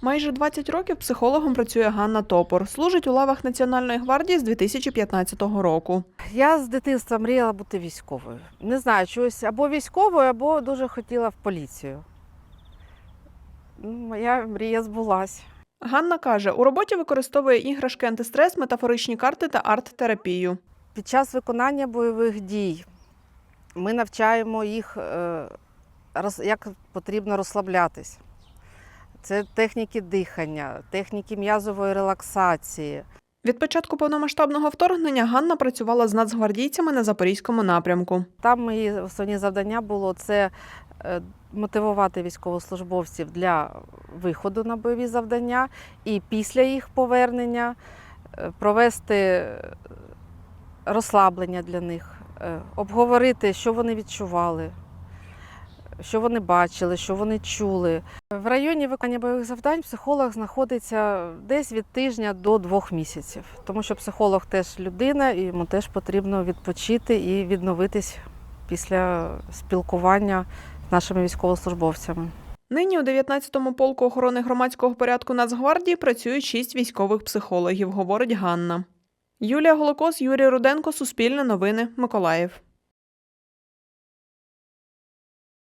Майже 20 років психологом працює Ганна Топор. Служить у лавах Національної гвардії з 2015 року. Я з дитинства мріяла бути військовою. Не знаю, чогось або військовою, або дуже хотіла в поліцію. Ну, Моя мрія збулась. Ганна каже, у роботі використовує іграшки антистрес, метафоричні карти та арт-терапію. Під час виконання бойових дій ми навчаємо їх, е, як потрібно розслаблятись. Це техніки дихання, техніки м'язової релаксації. Від початку повномасштабного вторгнення Ганна працювала з нацгвардійцями на запорізькому напрямку. Там мої основні завдання було це е, мотивувати військовослужбовців для виходу на бойові завдання і після їх повернення е, провести е, розслаблення для них, обговорити, що вони відчували, що вони бачили, що вони чули. В районі виконання бойових завдань психолог знаходиться десь від тижня до двох місяців, тому що психолог теж людина, і йому теж потрібно відпочити і відновитись після спілкування з нашими військовослужбовцями. Нині у 19-му полку охорони громадського порядку Нацгвардії працюють шість військових психологів, говорить Ганна. Юлія Голокос, Юрій Руденко, Суспільне новини, Миколаїв.